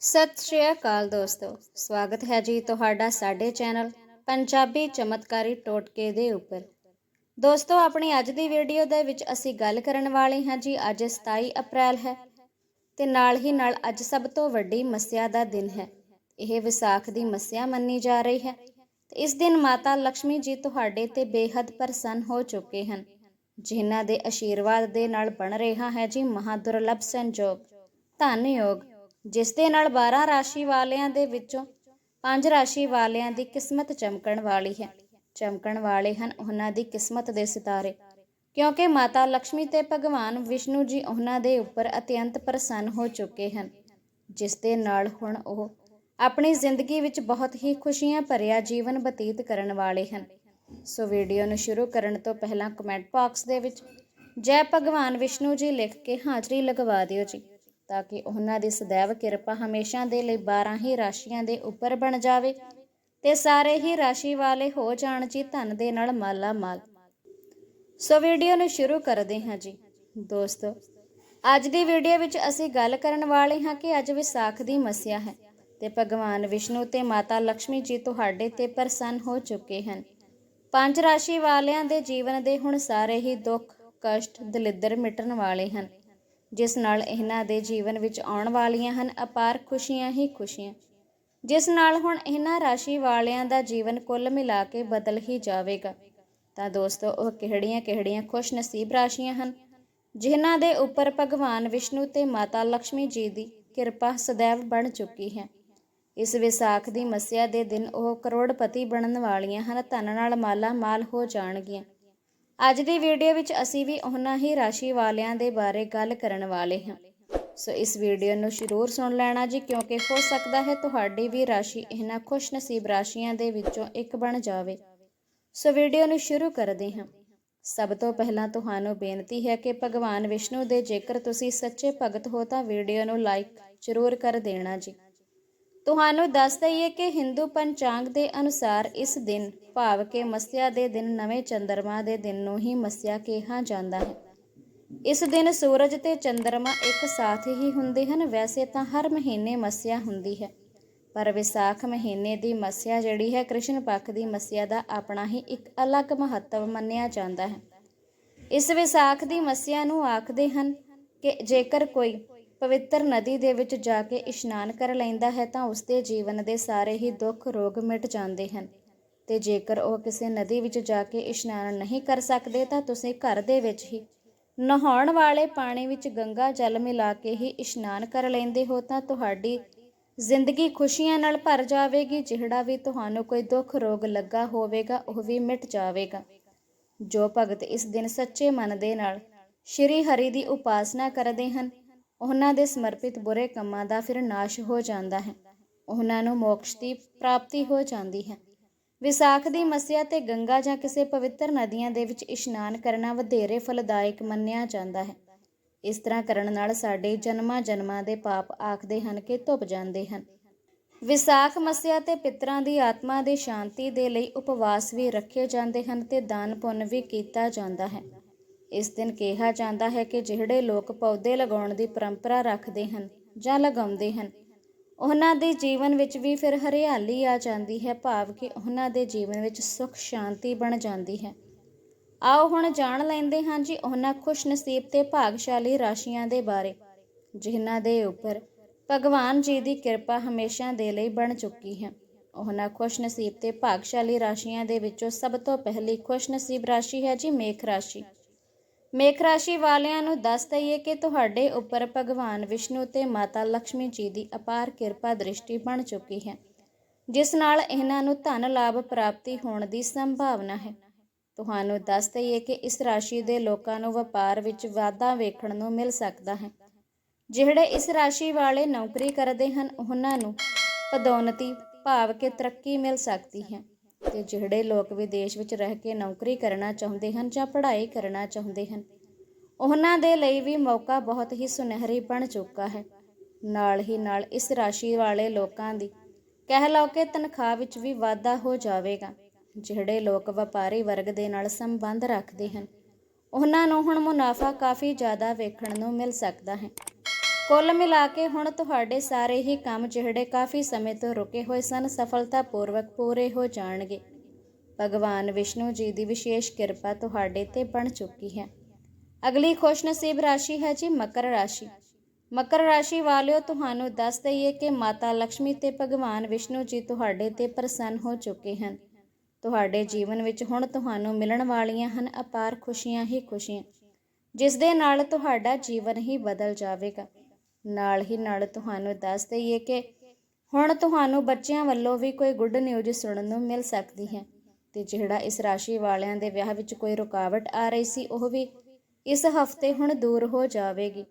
ਸਤਿ ਸ਼੍ਰੀ ਅਕਾਲ ਦੋਸਤੋ। ਸਵਾਗਤ ਹੈ ਜੀ ਤੁਹਾਡਾ ਸਾਡੇ ਚੈਨਲ ਪੰਜਾਬੀ ਚਮਤਕਾਰੀ ਟੋਟਕੇ ਦੇ ਉੱਪਰ। ਦੋਸਤੋ, ਆਪਣੀ ਅੱਜ ਦੀ ਵੀਡੀਓ ਦੇ ਵਿੱਚ ਅਸੀਂ ਗੱਲ ਕਰਨ ਵਾਲੇ ਹਾਂ ਜੀ, ਅੱਜ 27 ਅਪ੍ਰੈਲ ਹੈ ਤੇ ਨਾਲ ਹੀ ਨਾਲ ਅੱਜ ਸਭ ਤੋਂ ਵੱਡੀ ਮੱਸਿਆ ਦਾ ਦਿਨ ਹੈ। ਇਹ ਵਿਸਾਖ ਦੀ ਮੱਸਿਆ ਮੰਨੀ ਜਾ ਰਹੀ ਹੈ ਤੇ ਇਸ ਦਿਨ ਮਾਤਾ ਲక్ష్ਮੀ ਜੀ ਤੁਹਾਡੇ ਤੇ ਬੇਹੱਦ ਪ੍ਰਸੰਨ ਹੋ ਚੁੱਕੇ ਹਨ। ਜਿਨ੍ਹਾਂ ਦੇ ਆਸ਼ੀਰਵਾਦ ਦੇ ਨਾਲ ਬਣ ਰਿਹਾ ਹੈ ਜੀ ਮਹਾਦੁਰਲਭ ਸੰਜੋਗ। ਧਨ ਯੋਗ ਜਿਸ ਦੇ ਨਾਲ 12 ਰਾਸ਼ੀ ਵਾਲਿਆਂ ਦੇ ਵਿੱਚੋਂ ਪੰਜ ਰਾਸ਼ੀ ਵਾਲਿਆਂ ਦੀ ਕਿਸਮਤ ਚਮਕਣ ਵਾਲੀ ਹੈ। ਚਮਕਣ ਵਾਲੇ ਹਨ ਉਹਨਾਂ ਦੀ ਕਿਸਮਤ ਦੇ ਸਿਤਾਰੇ। ਕਿਉਂਕਿ ਮਾਤਾ ਲక్ష్ਮੀ ਤੇ ਭਗਵਾਨ ਵਿਸ਼ਨੂੰ ਜੀ ਉਹਨਾਂ ਦੇ ਉੱਪਰ ਅਤਿਅੰਤ ਪ੍ਰਸੰਨ ਹੋ ਚੁੱਕੇ ਹਨ। ਜਿਸ ਦੇ ਨਾਲ ਹੁਣ ਉਹ ਆਪਣੀ ਜ਼ਿੰਦਗੀ ਵਿੱਚ ਬਹੁਤ ਹੀ ਖੁਸ਼ੀਆਂ ਭਰਿਆ ਜੀਵਨ ਬਤੀਤ ਕਰਨ ਵਾਲੇ ਹਨ। ਸੋ ਵੀਡੀਓ ਨੂੰ ਸ਼ੁਰੂ ਕਰਨ ਤੋਂ ਪਹਿਲਾਂ ਕਮੈਂਟ ਬਾਕਸ ਦੇ ਵਿੱਚ ਜੈ ਭਗਵਾਨ ਵਿਸ਼ਨੂੰ ਜੀ ਲਿਖ ਕੇ ਹਾਜ਼ਰੀ ਲਗਵਾ ਦਿਓ ਜੀ। ਤਾਂ ਕਿ ਉਹਨਾਂ ਦੀ ਸਦੈਵ ਕਿਰਪਾ ਹਮੇਸ਼ਾ ਦੇ ਲਈ 12 ਹੀ ਰਾਸ਼ੀਆਂ ਦੇ ਉੱਪਰ ਬਣ ਜਾਵੇ ਤੇ ਸਾਰੇ ਹੀ ਰਾਸ਼ੀ ਵਾਲੇ ਹੋ ਜਾਣ ਜੀ ਧਨ ਦੇ ਨਾਲ ਮਾਲਾ ਮਾਲ ਸੋ ਵੀਡੀਓ ਨੂੰ ਸ਼ੁਰੂ ਕਰਦੇ ਹਾਂ ਜੀ। ਦੋਸਤੋ, ਅੱਜ ਦੀ ਵੀਡੀਓ ਵਿੱਚ ਅਸੀਂ ਗੱਲ ਕਰਨ ਵਾਲੇ ਹਾਂ ਕਿ ਅੱਜ ਵਿਸਾਖ ਦੀ ਮਸਿਆ ਹੈ ਤੇ ਭਗਵਾਨ ਵਿਸ਼ਨੂੰ ਤੇ ਮਾਤਾ ਲక్ష్ਮੀ ਜੀ ਤੁਹਾਡੇ ਤੇ ਪ੍ਰਸੰਨ ਹੋ ਚੁੱਕੇ ਹਨ। ਪੰਜ ਰਾਸ਼ੀ ਵਾਲਿਆਂ ਦੇ ਜੀਵਨ ਦੇ ਹੁਣ ਸਾਰੇ ਹੀ ਦੁੱਖ, ਕਸ਼ਟ, ਦਲਿੱਦਰ ਮਿਟਣ ਵਾਲੇ ਹਨ। ਜਿਸ ਨਾਲ ਇਹਨਾਂ ਦੇ ਜੀਵਨ ਵਿੱਚ ਆਉਣ ਵਾਲੀਆਂ ਹਨ, ਅਪਾਰ ਖੁਸ਼ੀਆਂ ਹੀ ਖੁਸ਼ੀਆਂ। ਜਿਸ ਨਾਲ ਹੁਣ ਇਹਨਾਂ ਰਾਸ਼ੀ ਵਾਲਿਆਂ ਦਾ ਜੀਵਨ ਕੁੱਲ ਮਿਲਾ ਕੇ ਬਦਲ ਹੀ ਜਾਵੇਗਾ। ਤਾਂ ਦੋਸਤੋ, ਉਹ ਕਿਹੜੀਆਂ-ਕਿਹੜੀਆਂ ਖੁਸ਼ ਨਸੀਬ ਰਾਸ਼ੀਆਂ ਹਨ? ਜਿਨ੍ਹਾਂ ਦੇ ਉੱਪਰ ਭਗਵਾਨ ਵਿਸ਼ਨੂੰ ਤੇ ਮਾਤਾ ਲక్ష్ਮੀ ਜੀ ਦੀ ਕਿਰਪਾ ਸਦੈਵ ਬਣ ਚੁੱਕੀ ਹੈ। ਇਸ ਵਿਸਾਖ ਦੀ ਮੱਸਿਆ ਦੇ ਦਿਨ ਉਹ ਕਰੋੜਪਤੀ ਬਣਨ ਵਾਲੀਆਂ ਹਨ, ਧਨ ਨਾਲ ਮਾਲਾ ਮਾਲ ਹੋ ਜਾਣਗੀਆਂ। ਅੱਜ ਦੀ ਵੀਡੀਓ ਵਿੱਚ ਅਸੀਂ ਵੀ ਉਹਨਾਂ ਹੀ ਰਾਸ਼ੀ ਵਾਲਿਆਂ ਦੇ ਬਾਰੇ ਗੱਲ ਕਰਨ ਵਾਲੇ ਹਾਂ। ਸੋ ਇਸ ਵੀਡੀਓ ਨੂੰ ਜ਼ਰੂਰ ਸੁਣ ਲੈਣਾ ਜੀ, ਕਿਉਂਕਿ ਹੋ ਸਕਦਾ ਹੈ ਤੁਹਾਡੀ ਵੀ ਰਾਸ਼ੀ ਇਹਨਾਂ ਖੁਸ਼ ਨਸੀਬ ਰਾਸ਼ੀਆਂ ਦੇ ਵਿੱਚੋਂ ਇੱਕ ਬਣ ਜਾਵੇ। ਸੋ ਵੀਡੀਓ ਨੂੰ ਸ਼ੁਰੂ ਕਰਦੇ ਹਾਂ। ਸਭ ਤੋਂ ਪਹਿਲਾਂ ਤੁਹਾਨੂੰ ਬੇਨਤੀ ਹੈ ਕਿ ਭਗਵਾਨ ਵਿਸ਼ਨੂੰ ਦੇ ਜੇਕਰ ਤੁਸੀਂ ਸੱਚੇ ਭਗਤ ਹੋ ਤਾਂ ਵੀਡੀਓ ਨੂੰ ਲਾਈਕ ਜ਼ਰੂਰ ਕਰ ਦੇਣਾ ਜੀ। ਤੁਹਾਨੂੰ ਦੱਸ ਦਈਏ ਕਿ ਹਿੰਦੂ ਪੰਚਾਂਗ ਦੇ ਅਨੁਸਾਰ ਇਸ ਦਿਨ ਭਾਵ ਕਿ ਮੱਸਿਆ ਦੇ ਦਿਨ ਨਵੇਂ ਚੰਦਰਮਾ ਦੇ ਦਿਨ ਨੂੰ ਹੀ ਮੱਸਿਆ ਕਿਹਾ ਜਾਂਦਾ ਹੈ। ਇਸ ਦਿਨ ਸੂਰਜ ਤੇ ਚੰਦਰਮਾ ਇੱਕ ਸਾਥ ਹੀ ਹੁੰਦੇ ਹਨ, ਵੈਸੇ ਤਾਂ ਹਰ ਮਹੀਨੇ ਮੱਸਿਆ ਹੁੰਦੀ ਹੈ। ਪਰ ਵਿਸਾਖ ਮਹੀਨੇ ਦੀ ਮੱਸਿਆ ਜਿਹੜੀ ਹੈ, ਕ੍ਰਿਸ਼ਨ ਪੱਖ ਦੀ ਮੱਸਿਆ ਦਾ ਆਪਣਾ ਹੀ ਇੱਕ ਅਲੱਗ ਮਹੱਤਵ ਮੰਨਿਆ ਜਾਂਦਾ ਹੈ। ਇਸ ਵਿਸਾਖ ਦੀ ਮੱਸਿਆ ਨੂੰ ਆਖਦੇ ਹਨ ਕਿ ਜੇਕਰ ਕੋਈ ਪਵਿੱਤਰ ਨਦੀ ਦੇ ਵਿੱਚ ਜਾ ਕੇ ਇਸ਼ਨਾਨ ਕਰ ਲੈਂਦਾ ਹੈ ਤਾਂ ਉਸਦੇ ਜੀਵਨ ਦੇ ਸਾਰੇ ਹੀ ਦੁੱਖ ਰੋਗ ਮਿਟ ਜਾਂਦੇ ਹਨ। ਤੇ ਜੇਕਰ ਉਹ ਕਿਸੇ ਨਦੀ ਵਿੱਚ ਜਾ ਕੇ ਇਸ਼ਨਾਨ ਨਹੀਂ ਕਰ ਸਕਦੇ ਤਾਂ ਤੁਸੀਂ ਘਰ ਦੇ ਵਿੱਚ ਹੀ ਨਹਾਉਣ ਵਾਲੇ ਪਾਣੀ ਵਿੱਚ ਗੰਗਾ ਜਲ ਮਿਲਾ ਕੇ ਹੀ ਇਸ਼ਨਾਨ ਕਰ ਲੈਂਦੇ ਹੋ ਤਾਂ ਤੁਹਾਡੀ ਜ਼ਿੰਦਗੀ ਖੁਸ਼ੀਆਂ ਨਾਲ ਭਰ ਜਾਵੇਗੀ, ਜਿਹੜਾ ਵੀ ਤੁਹਾਨੂੰ ਕੋਈ ਦੁੱਖ ਰੋਗ ਲੱਗਾ ਹੋਵੇਗਾ, ਉਹ ਵੀ ਮਿਟ ਜਾਵੇਗਾ। ਜੋ ਭਗਤ ਇਸ ਦਿਨ ਸੱਚੇ ਮਨ ਦੇ ਨਾਲ ਸ਼੍ਰੀ ਹਰੀ ਦੀ ਉਪਾਸਨਾ ਕਰਦੇ ਹਨ ਉਹਨਾਂ ਦੇ ਸਮਰਪਿਤ ਬੁਰੇ ਕੰਮਾਂ ਦਾ ਫਿਰ ਨਾਸ਼ ਹੋ ਜਾਂਦਾ ਹੈ। ਉਹਨਾਂ ਨੂੰ ਮੋਕਸ਼ ਦੀ ਪ੍ਰਾਪਤੀ ਹੋ ਜਾਂਦੀ ਹੈ। ਵਿਸਾਖ ਦੀ ਮੱਸਿਆ ਤੇ ਗੰਗਾ ਜਾਂ ਕਿਸੇ ਪਵਿੱਤਰ ਨਦੀਆਂ ਦੇ ਵਿੱਚ ਇਸ਼ਨਾਨ ਕਰਨਾ ਵਧੇਰੇ ਫਲਦਾਇਕ ਮੰਨਿਆ ਜਾਂਦਾ ਹੈ। ਇਸ ਤਰ੍ਹਾਂ ਕਰਨ ਨਾਲ ਸਾਡੇ ਜਨਮਾਂ ਜਨਮਾਂ ਦੇ ਪਾਪ ਆਖਦੇ ਹਨ ਕਿ ਧੁੱਪ ਜਾਂਦੇ ਹਨ। ਵਿਸਾਖ ਮੱਸਿਆ ਤੇ ਪਿਤਰਾਂ ਦੀ ਆਤਮਾ ਦੀ ਸ਼ਾਂਤੀ ਦੇ ਲਈ ਉਪਵਾਸ ਵੀ ਰੱਖੇ ਜਾਂਦੇ ਹਨ ਤੇ ਦਾਨ ਪੁੰਨ ਵੀ ਕੀਤਾ ਜਾਂਦਾ ਹੈ। ਇਸ ਦਿਨ ਕਿਹਾ ਜਾਂਦਾ ਹੈ ਕਿ ਜਿਹੜੇ ਲੋਕ ਪੌਦੇ ਲਗਾਉਣ ਦੀ ਪਰੰਪਰਾ ਰੱਖਦੇ ਹਨ ਜਾਂ ਲਗਾਉਂਦੇ ਹਨ, ਉਹਨਾਂ ਦੇ ਜੀਵਨ ਵਿੱਚ ਵੀ ਫਿਰ ਹਰਿਆਲੀ ਆ ਜਾਂਦੀ ਹੈ, ਭਾਵ ਕਿ ਉਹਨਾਂ ਦੇ ਜੀਵਨ ਵਿੱਚ ਸੁਖ, ਸ਼ਾਂਤੀ ਬਣ ਜਾਂਦੀ ਹੈ। ਆਓ ਹੁਣ ਜਾਣ ਲੈਂਦੇ ਹਾਂ ਜੀ ਉਹਨਾਂ ਖੁਸ਼ ਨਸੀਬ ਤੇ ਭਾਗਸ਼ਾਲੀ ਰਾਸ਼ੀਆਂ ਦੇ ਬਾਰੇ, ਜਿਨ੍ਹਾਂ ਦੇ ਉੱਪਰ ਭਗਵਾਨ ਜੀ ਦੀ ਕਿਰਪਾ ਹਮੇਸ਼ਾ ਦੇ ਲਈ ਬਣ ਚੁੱਕੀ ਹੈ। ਉਹਨਾਂ ਖੁਸ਼ ਨਸੀਬ ਤੇ ਭਾਗਸ਼ਾਲੀ ਰਾਸ਼ੀਆਂ ਦੇ ਵਿੱਚੋਂ ਸਭ ਤੋਂ ਪਹਿਲੀ ਖੁਸ਼ਨਸੀਬ ਰਾਸ਼ੀ ਹੈ ਜੀ ਮੇਖ ਰਾਸ਼ੀ। ਮੇਖ ਰਾਸ਼ੀ ਵਾਲਿਆਂ ਨੂੰ ਦੱਸ ਦਈਏ ਕਿ ਤੁਹਾਡੇ ਉੱਪਰ ਭਗਵਾਨ ਵਿਸ਼ਨੂੰ ਤੇ ਮਾਤਾ ਲక్ష్ਮੀ ਜੀ ਦੀ ਅਪਾਰ ਕਿਰਪਾ ਦ੍ਰਿਸ਼ਟੀ ਬਣ ਚੁੱਕੀ ਹੈ, ਜਿਸ ਨਾਲ ਇਹਨਾਂ ਨੂੰ ਧਨ ਲਾਭ ਪ੍ਰਾਪਤੀ ਹੋਣ ਦੀ ਸੰਭਾਵਨਾ ਹੈ। ਤੁਹਾਨੂੰ ਦੱਸ ਦਈਏ ਕਿ ਇਸ ਰਾਸ਼ੀ ਦੇ ਲੋਕਾਂ ਨੂੰ ਵਪਾਰ ਵਿੱਚ ਵਾਧਾ ਵੇਖਣ ਨੂੰ ਮਿਲ ਸਕਦਾ ਹੈ। ਜਿਹੜੇ ਇਸ ਰਾਸ਼ੀ ਵਾਲੇ ਨੌਕਰੀ ਕਰਦੇ ਹਨ, ਉਹਨਾਂ ਨੂੰ ਪਦੋਨਤੀ, ਭਾਵ ਕਿ ਤਰੱਕੀ ਮਿਲ ਸਕਦੀ ਹੈ। ਤੇ ਜਿਹੜੇ ਲੋਕ ਵਿਦੇਸ਼ ਵਿੱਚ ਰਹਿ ਕੇ ਨੌਕਰੀ ਕਰਨਾ ਚਾਹੁੰਦੇ ਹਨ ਜਾਂ ਪੜ੍ਹਾਈ ਕਰਨਾ ਚਾਹੁੰਦੇ ਹਨ, ਉਹਨਾਂ ਦੇ ਲਈ ਵੀ ਮੌਕਾ ਬਹੁਤ ਹੀ ਸੁਨਹਿਰੀ ਬਣ ਚੁੱਕਾ ਹੈ। ਨਾਲ ਹੀ ਨਾਲ ਇਸ ਰਾਸ਼ੀ ਵਾਲੇ ਲੋਕਾਂ ਦੀ ਕਹਿ ਲਓ ਕਿ ਤਨਖਾਹ ਵਿੱਚ ਵੀ ਵਾਧਾ ਹੋ ਜਾਵੇਗਾ। ਜਿਹੜੇ ਲੋਕ ਵਪਾਰੀ ਵਰਗ ਦੇ ਨਾਲ ਸੰਬੰਧ ਰੱਖਦੇ ਹਨ, ਉਹਨਾਂ ਨੂੰ ਹੁਣ ਮੁਨਾਫਾ ਕਾਫੀ ਜ਼ਿਆਦਾ ਵੇਖਣ ਨੂੰ ਮਿਲ ਸਕਦਾ ਹੈ। ਕੁੱਲ ਮਿਲਾ ਕੇ ਹੁਣ ਤੁਹਾਡੇ ਸਾਰੇ ਹੀ ਕੰਮ ਜਿਹੜੇ ਕਾਫੀ ਸਮੇਂ ਤੋਂ ਰੁਕੇ ਹੋਏ ਸਨ, ਸਫਲਤਾਪੂਰਵਕ ਪੂਰੇ ਹੋ ਜਾਣਗੇ। ਭਗਵਾਨ ਵਿਸ਼ਨੂੰ ਜੀ ਦੀ ਵਿਸ਼ੇਸ਼ ਕਿਰਪਾ ਤੁਹਾਡੇ ਤੇ ਬਣ ਚੁੱਕੀ ਹੈ। ਅਗਲੀ ਖੁਸ਼ਨਸੀਬ ਰਾਸ਼ੀ ਹੈ ਜੀ ਮਕਰ ਰਾਸ਼ੀ। ਮਕਰ ਰਾਸ਼ੀ ਵਾਲਿਓ, ਤੁਹਾਨੂੰ ਦੱਸ ਦਈਏ ਕਿ ਮਾਤਾ ਲక్ష్ਮੀ ਤੇ ਭਗਵਾਨ ਵਿਸ਼ਨੂੰ ਜੀ ਤੁਹਾਡੇ ਤੇ ਪ੍ਰਸੰਨ ਹੋ ਚੁੱਕੇ ਹਨ। ਤੁਹਾਡੇ ਜੀਵਨ ਵਿੱਚ ਹੁਣ ਤੁਹਾਨੂੰ ਮਿਲਣ ਵਾਲੀਆਂ ਹਨ ਅਪਾਰ ਖੁਸ਼ੀਆਂ ਹੀ ਖੁਸ਼ੀਆਂ, ਜਿਸ ਦੇ ਨਾਲ ਤੁਹਾਡਾ ਜੀਵਨ ਹੀ ਬਦਲ ਜਾਵੇਗਾ। ਨਾਲ ਹੀ ਨਾਲ ਤੁਹਾਨੂੰ ਦੱਸ ਦਈਏ ਕਿ ਹੁਣ ਤੁਹਾਨੂੰ ਬੱਚਿਆਂ ਵੱਲੋਂ ਵੀ ਕੋਈ ਗੁੱਡ ਨਿਊਜ਼ ਸੁਣਨ ਨੂੰ ਮਿਲ ਸਕਦੀ ਹੈ ਤੇ ਜਿਹੜਾ ਇਸ ਰਾਸ਼ੀ ਵਾਲਿਆਂ ਦੇ ਵਿਆਹ ਵਿੱਚ ਕੋਈ ਰੁਕਾਵਟ ਆ ਰਹੀ ਸੀ, ਉਹ ਵੀ ਇਸ ਹਫ਼ਤੇ ਹੁਣ ਦੂਰ ਹੋ ਜਾਵੇਗੀ।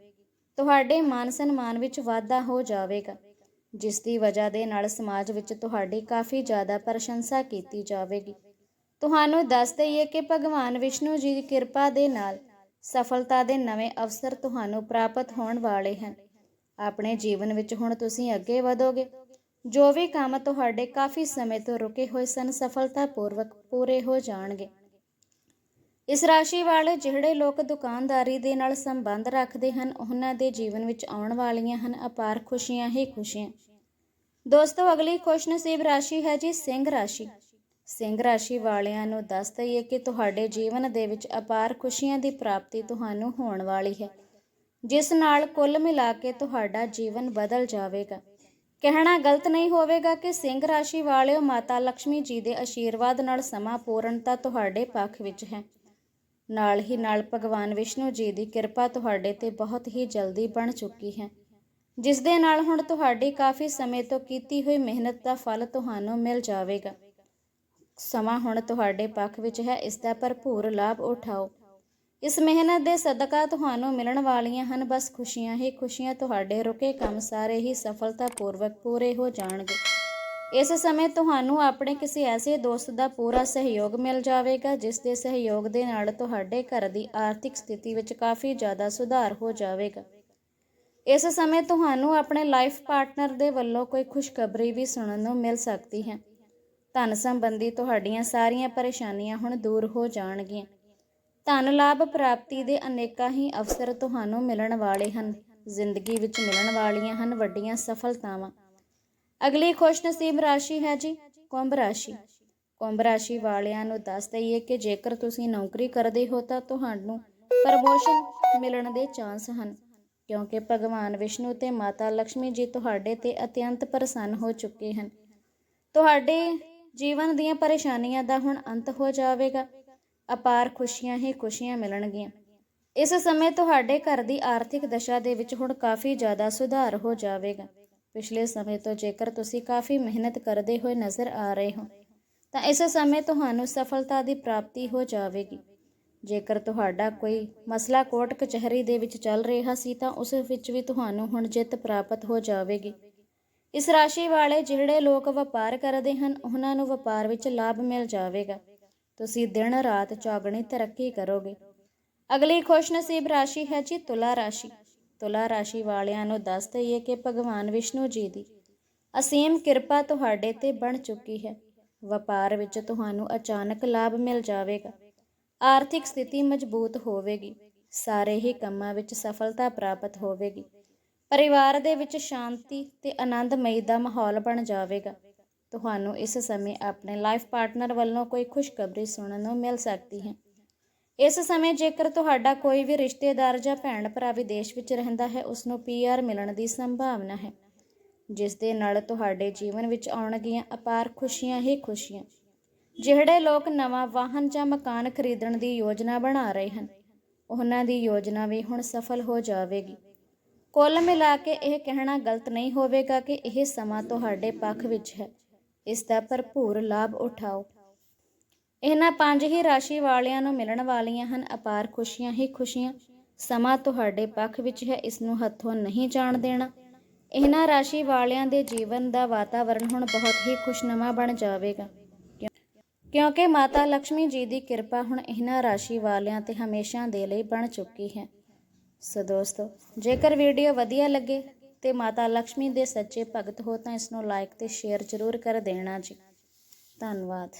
ਤੁਹਾਡੇ ਮਾਨ ਸਨਮਾਨ ਵਿੱਚ ਵਾਧਾ ਹੋ ਜਾਵੇਗਾ, ਜਿਸ ਦੀ ਵਜ੍ਹਾ ਦੇ ਨਾਲ ਸਮਾਜ ਵਿੱਚ ਤੁਹਾਡੀ ਕਾਫੀ ਜ਼ਿਆਦਾ ਪ੍ਰਸ਼ੰਸਾ ਕੀਤੀ ਜਾਵੇਗੀ। ਤੁਹਾਨੂੰ ਦੱਸ ਦਈਏ ਕਿ ਭਗਵਾਨ ਵਿਸ਼ਨੂੰ ਜੀ ਦੀ ਕਿਰਪਾ ਦੇ ਨਾਲ ਸਫਲਤਾ ਦੇ ਨਵੇਂ ਅਵਸਰ ਤੁਹਾਨੂੰ ਪ੍ਰਾਪਤ ਹੋਣ ਵਾਲੇ ਹਨ। ਆਪਣੇ ਜੀਵਨ ਵਿੱਚ ਹੁਣ ਤੁਸੀਂ ਅੱਗੇ ਵਧੋਗੇ। ਜੋ ਵੀ ਕੰਮ ਤੁਹਾਡੇ ਕਾਫੀ ਸਮੇਂ ਤੋਂ ਰੁਕੇ ਹੋਏ ਸਨ, ਸਫਲਤਾਪੂਰਵਕ ਪੂਰੇ ਹੋ ਜਾਣਗੇ। ਇਸ ਰਾਸ਼ੀ ਵਾਲੇ ਜਿਹੜੇ ਲੋਕ ਦੁਕਾਨਦਾਰੀ ਦੇ ਨਾਲ ਸੰਬੰਧ ਰੱਖਦੇ ਹਨ, ਉਹਨਾਂ ਦੇ ਜੀਵਨ ਵਿੱਚ ਆਉਣ ਵਾਲੀਆਂ ਹਨ ਅਪਾਰ ਖੁਸ਼ੀਆਂ ਹੀ ਖੁਸ਼ੀਆਂ। ਦੋਸਤੋ, ਅਗਲੀ ਖੁਸ਼ਨਸੀਬ ਰਾਸ਼ੀ ਹੈ ਜੀ ਸਿੰਘ ਰਾਸ਼ੀ। ਸਿੰਘ ਰਾਸ਼ੀ ਵਾਲਿਆਂ ਨੂੰ ਦੱਸ ਦਈਏ ਕਿ ਤੁਹਾਡੇ ਜੀਵਨ ਦੇ ਵਿੱਚ ਅਪਾਰ ਖੁਸ਼ੀਆਂ ਦੀ ਪ੍ਰਾਪਤੀ ਤੁਹਾਨੂੰ ਹੋਣ ਵਾਲੀ ਹੈ। ਜਿਸ ਨਾਲ ਕੁੱਲ ਮਿਲਾ ਕੇ ਤੁਹਾਡਾ ਜੀਵਨ ਬਦਲ ਜਾਵੇਗਾ। ਕਹਿਣਾ ਗਲਤ ਨਹੀਂ ਹੋਵੇਗਾ ਕਿ ਸਿੰਘ ਰਾਸ਼ੀ ਵਾਲਿਓ ਮਾਤਾ ਲక్ష్ਮੀ ਜੀ ਦੇ ਆਸ਼ੀਰਵਾਦ ਨਾਲ ਸਮਾਂ ਪੂਰਨਤਾ ਤੁਹਾਡੇ ਪੱਖ ਵਿੱਚ ਹੈ। ਨਾਲ ਹੀ ਨਾਲ ਭਗਵਾਨ ਵਿਸ਼ਨੂੰ ਜੀ ਦੀ ਕਿਰਪਾ ਤੁਹਾਡੇ ਤੇ ਬਹੁਤ ਹੀ ਜਲਦੀ ਬਣ ਚੁੱਕੀ ਹੈ। ਜਿਸ ਦੇ ਨਾਲ ਹੁਣ ਤੁਹਾਡੀ ਕਾਫੀ ਸਮੇਂ ਤੋਂ ਕੀਤੀ ਹੋਈ ਮਿਹਨਤ ਦਾ ਫਲ ਤੁਹਾਨੂੰ ਮਿਲ ਜਾਵੇਗਾ। ਸਮਾਂ ਹੁਣ ਤੁਹਾਡੇ ਪੱਖ ਵਿੱਚ ਹੈ, ਇਸ ਦਾ ਭਰਪੂਰ ਲਾਭ ਉਠਾਓ। ਇਸ ਮਿਹਨਤ ਦੇ ਸਦਕਾ ਤੁਹਾਨੂੰ ਮਿਲਣ ਵਾਲੀਆਂ ਹਨ। ਬਸ ਖੁਸ਼ੀਆਂ ਹੀ ਖੁਸ਼ੀਆਂ, ਤੁਹਾਡੇ ਰੁਕੇ ਕੰਮ ਸਾਰੇ ਹੀ ਸਫਲਤਾਪੂਰਵਕ ਪੂਰੇ ਹੋ ਜਾਣਗੇ। ਇਸ ਸਮੇਂ ਤੁਹਾਨੂੰ ਆਪਣੇ ਕਿਸੇ ਐਸੇ ਦੋਸਤ ਦਾ ਪੂਰਾ ਸਹਿਯੋਗ ਮਿਲ ਜਾਵੇਗਾ, ਜਿਸ ਦੇ ਸਹਿਯੋਗ ਦੇ ਨਾਲ ਤੁਹਾਡੇ ਘਰ ਦੀ ਆਰਥਿਕ ਸਥਿਤੀ ਵਿੱਚ ਕਾਫੀ ਜ਼ਿਆਦਾ ਸੁਧਾਰ ਹੋ ਜਾਵੇਗਾ। ਇਸ ਸਮੇਂ ਤੁਹਾਨੂੰ ਆਪਣੇ ਲਾਈਫ ਪਾਰਟਨਰ ਦੇ ਵੱਲੋਂ ਕੋਈ ਖੁਸ਼ਖਬਰੀ ਵੀ ਸੁਣਨ ਨੂੰ ਮਿਲ ਸਕਦੀ ਹੈ। ਧਨ ਸੰਬੰਧੀ ਤੁਹਾਡੀਆਂ ਸਾਰੀਆਂ ਪਰੇਸ਼ਾਨੀਆਂ ਹੁਣ ਦੂਰ ਹੋ ਜਾਣਗੀਆਂ। ਧਨ ਲਾਭ ਪ੍ਰਾਪਤੀ ਦੇ ਅਨੇਕਾਂ ਹੀ ਅਵਸਰ ਤੁਹਾਨੂੰ ਮਿਲਣ ਵਾਲੇ ਹਨ। ਜ਼ਿੰਦਗੀ ਵਿੱਚ ਮਿਲਣ ਵਾਲੀਆਂ ਹਨ ਵੱਡੀਆਂ ਸਫਲਤਾਵਾਂ। ਅਗਲੀ ਖੁਸ਼ਨਸੀਬ ਰਾਸ਼ੀ ਹੈ ਜੀ, ਕੁੰਭ ਰਾਸ਼ੀ। ਕੁੰਭ ਰਾਸ਼ੀ ਵਾਲਿਆਂ ਨੂੰ ਦੱਸ ਦਈਏ ਕਿ ਜੇਕਰ ਤੁਸੀਂ ਨੌਕਰੀ ਕਰਦੇ ਹੋ ਤਾਂ ਤੁਹਾਨੂੰ ਪ੍ਰਮੋਸ਼ਨ ਮਿਲਣ ਦੇ ਚਾਂਸ ਹਨ, ਕਿਉਂਕਿ ਭਗਵਾਨ ਵਿਸ਼ਨੂੰ ਤੇ ਮਾਤਾ ਲక్ష్ਮੀ ਜੀ ਤੁਹਾਡੇ ਤੇ ਅਤਿਅੰਤ ਪ੍ਰਸੰਨ ਹੋ ਚੁੱਕੇ ਹਨ। ਤੁਹਾਡੇ ਜੀਵਨ ਦੀਆਂ ਪਰੇਸ਼ਾਨੀਆਂ ਦਾ ਹੁਣ ਅੰਤ ਹੋ ਜਾਵੇਗਾ। ਅਪਾਰ ਖੁਸ਼ੀਆਂ ਹੀ ਖੁਸ਼ੀਆਂ ਮਿਲਣਗੀਆਂ। ਇਸ ਸਮੇਂ ਤੁਹਾਡੇ ਘਰ ਦੀ ਆਰਥਿਕ ਦਸ਼ਾ ਦੇ ਵਿੱਚ ਹੁਣ ਕਾਫੀ ਜ਼ਿਆਦਾ ਸੁਧਾਰ ਹੋ ਜਾਵੇਗਾ। ਪਿਛਲੇ ਸਮੇਂ ਤੋਂ ਜੇਕਰ ਤੁਸੀਂ ਕਾਫੀ ਮਿਹਨਤ ਕਰਦੇ ਹੋਏ ਨਜ਼ਰ ਆ ਰਹੇ ਹੋ, ਤਾਂ ਇਸ ਸਮੇਂ ਤੁਹਾਨੂੰ ਸਫਲਤਾ ਦੀ ਪ੍ਰਾਪਤੀ ਹੋ ਜਾਵੇਗੀ। ਜੇਕਰ ਤੁਹਾਡਾ ਕੋਈ ਮਸਲਾ ਕੋਰਟ ਕਚਹਿਰੀ ਦੇ ਵਿੱਚ ਚੱਲ ਰਿਹਾ ਸੀ, ਤਾਂ ਉਸ ਵਿੱਚ ਵੀ ਤੁਹਾਨੂੰ ਹੁਣ ਜਿੱਤ ਪ੍ਰਾਪਤ ਹੋ ਜਾਵੇਗੀ। ਇਸ ਰਾਸ਼ੀ ਵਾਲੇ ਜਿਹੜੇ ਲੋਕ ਵਪਾਰ ਕਰਦੇ ਹਨ, ਉਹਨਾਂ ਨੂੰ ਵਪਾਰ ਵਿੱਚ ਲਾਭ ਮਿਲ ਜਾਵੇਗਾ। ਤੁਸੀਂ ਦਿਨ ਰਾਤ ਚੌਗਣੀ ਤਰੱਕੀ ਕਰੋਗੇ। ਅਗਲੀ ਖੁਸ਼ਨਸੀਬ ਰਾਸ਼ੀ ਹੈ ਜੀ ਤੁਲਾ ਰਾਸ਼ੀ। ਤੁਲਾ ਰਾਸ਼ੀ ਵਾਲਿਆਂ ਨੂੰ ਦੱਸ ਦਈਏ ਕਿ ਭਗਵਾਨ ਵਿਸ਼ਨੂੰ ਜੀ ਦੀ ਅਸੀਮ ਕਿਰਪਾ ਤੁਹਾਡੇ ਤੇ ਬਣ ਚੁੱਕੀ ਹੈ। ਵਪਾਰ ਵਿੱਚ ਤੁਹਾਨੂੰ ਅਚਾਨਕ ਲਾਭ ਮਿਲ ਜਾਵੇਗਾ। ਆਰਥਿਕ ਸਥਿਤੀ ਮਜ਼ਬੂਤ ਹੋਵੇਗੀ। ਸਾਰੇ ਹੀ ਕੰਮਾਂ ਵਿੱਚ ਸਫਲਤਾ ਪ੍ਰਾਪਤ ਹੋਵੇਗੀ। ਪਰਿਵਾਰ ਦੇ ਵਿੱਚ ਸ਼ਾਂਤੀ ਤੇ ਆਨੰਦਮਈ ਦਾ ਮਾਹੌਲ ਬਣ ਜਾਵੇਗਾ। ਤੁਹਾਨੂੰ ਇਸ ਸਮੇਂ ਆਪਣੇ ਲਾਈਫ ਪਾਰਟਨਰ ਵੱਲੋਂ ਕੋਈ ਖੁਸ਼ਖਬਰੀ ਸੁਣਨ ਨੂੰ ਮਿਲ ਸਕਦੀ ਹੈ। ਇਸ ਸਮੇਂ ਜੇਕਰ ਤੁਹਾਡਾ ਕੋਈ ਵੀ ਰਿਸ਼ਤੇਦਾਰ ਜਾਂ ਭੈਣ ਭਰਾ ਵਿਦੇਸ਼ ਵਿੱਚ ਰਹਿੰਦਾ ਹੈ ਉਸ ਨੂੰ ਪੀਆਰ ਮਿਲਣ ਦੀ ਸੰਭਾਵਨਾ ਹੈ, ਜਿਸ ਦੇ ਨਾਲ ਤੁਹਾਡੇ ਜੀਵਨ ਵਿੱਚ ਆਉਣਗੀਆਂ ਅਪਾਰ ਖੁਸ਼ੀਆਂ ਹੀ ਖੁਸ਼ੀਆਂ। ਜਿਹੜੇ ਲੋਕ ਨਵਾਂ ਵਾਹਨ ਜਾਂ ਮਕਾਨ ਖਰੀਦਣ ਦੀ ਯੋਜਨਾ ਬਣਾ ਰਹੇ ਹਨ, ਉਹਨਾਂ ਦੀ ਯੋਜਨਾ ਵੀ ਹੁਣ ਸਫਲ ਹੋ ਜਾਵੇਗੀ। ਕੁੱਲ ਮਿਲਾ ਕੇ ਇਹ ਕਹਿਣਾ ਗਲਤ ਨਹੀਂ ਹੋਵੇਗਾ ਕਿ ਇਹ ਸਮਾਂ ਤੁਹਾਡੇ ਪੱਖ ਵਿੱਚ ਹੈ। ਇਸ ਦਾ ਭਰਪੂਰ ਲਾਭ ਉਠਾਓ। ਇਹਨਾਂ ਪੰਜ ਹੀ ਰਾਸ਼ੀ ਵਾਲਿਆਂ ਨੂੰ ਮਿਲਣ ਵਾਲੀਆਂ ਹਨ, ਅਪਾਰ ਖੁਸ਼ੀਆਂ ਹੀ ਖੁਸ਼ੀਆਂ। ਸਮਾਂ ਤੁਹਾਡੇ ਪੱਖ ਵਿੱਚ ਹੈ, ਇਸ ਨੂੰ ਹੱਥੋਂ ਨਹੀਂ ਜਾਣ ਦੇਣਾ। ਇਹਨਾਂ ਰਾਸ਼ੀ ਵਾਲਿਆਂ ਦੇ ਜੀਵਨ ਦਾ ਵਾਤਾਵਰਣ ਹੁਣ ਬਹੁਤ ਹੀ ਖੁਸ਼ਨੁਮਾ ਬਣ ਜਾਵੇਗਾ। ਕਿਉਂਕਿ ਮਾਤਾ ਲక్ష్ਮੀ ਜੀ ਦੀ ਕਿਰਪਾ ਹੁਣ ਇਹਨਾਂ ਰਾਸ਼ੀ ਵਾਲਿਆਂ ਤੇ ਹਮੇਸ਼ਾ ਦੇ ਲਈ ਬਣ ਚੁੱਕੀ ਹੈ। ਸੋ ਦੋਸਤੋ, ਜੇਕਰ ਵੀਡੀਓ ਵਧੀਆ ਲੱਗੇ ਤੇ ਮਾਤਾ ਲక్ష్ਮੀ ਦੇ ਸੱਚੇ ਭਗਤ ਹੋ ਤਾਂ ਇਸ ਨੂੰ ਲਾਈਕ ਤੇ ਸ਼ੇਅਰ ਜ਼ਰੂਰ ਕਰ ਦੇਣਾ ਜੀ। ਧੰਨਵਾਦ।